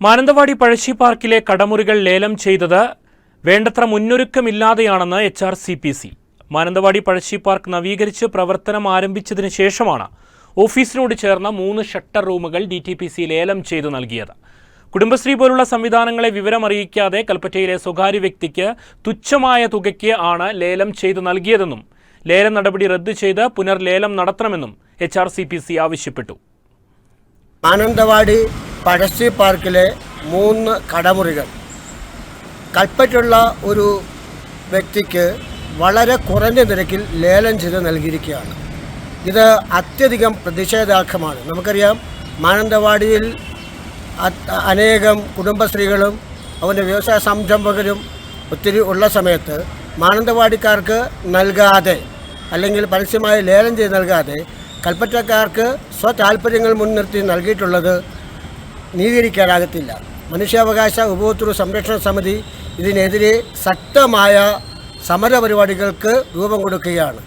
മാനന്തവാടി പഴശ്ശി പാർക്കിലെ കടമുറികൾ ലേലം ചെയ്തത് വേണ്ടത്ര മുന്നൊരുക്കമില്ലാതെയാണെന്ന് H R C P C. Mananthavady Pazhassi park നവീകരിച്ച് പ്രവർത്തനം ആരംഭിച്ചതിന് ശേഷമാണ് ഓഫീസിനോട് ചേർന്ന മൂന്ന് ഷട്ടർ റൂമുകൾ ഡി ടി പി സി ലേലം ചെയ്തു നൽകിയത്. കുടുംബശ്രീ പോലുള്ള സംവിധാനങ്ങളെ വിവരമറിയിക്കാതെ കൽപ്പറ്റയിലെ സ്വകാര്യ വ്യക്തിക്ക് തുച്ഛമായ തുകയ്ക്ക് ആണ് ലേലം ചെയ്തു നൽകിയതെന്നും ലേലം നടപടി റദ്ദു ചെയ്ത് പുനർലേലം നടത്തണമെന്നും എച്ച് ആവശ്യപ്പെട്ടു. മാനന്തവാടി പഴശ്ശി പാർക്കിലെ മൂന്ന് കടമുറികൾ. കൽപ്പറ്റുള്ള ഒരു വ്യക്തിക്ക് വളരെ കുറഞ്ഞ നിരക്കിൽ ലേലം ചെയ്ത് നൽകിയിരിക്കുകയാണ്. ഇത് അത്യധികം പ്രതിഷേധാർഹമാണ്. നമുക്കറിയാം മാനന്തവാടിയിൽ അനേകം കുടുംബശ്രീകളും അവന്റെ വ്യവസായ സംരംഭകരും ഒത്തിരി ഉള്ള സമയത്ത് മാനന്തവാടിക്കാർക്ക് നൽകാതെ അല്ലെങ്കിൽ പരസ്യമായി ലേലം ചെയ്ത് നൽകാതെ കൽപ്പറ്റക്കാർക്ക് സ്വതാൽപര്യങ്ങൾ മുൻനിർത്തി നൽകിയിട്ടുള്ളത് നീതീകരിക്കാനാകത്തില്ല. മനുഷ്യാവകാശ ഉപഭോക്തൃ സംരക്ഷണ സമിതി ഇതിനെതിരെ ശക്തമായ സമരപരിപാടികൾക്ക് രൂപം കൊടുക്കുകയാണ്.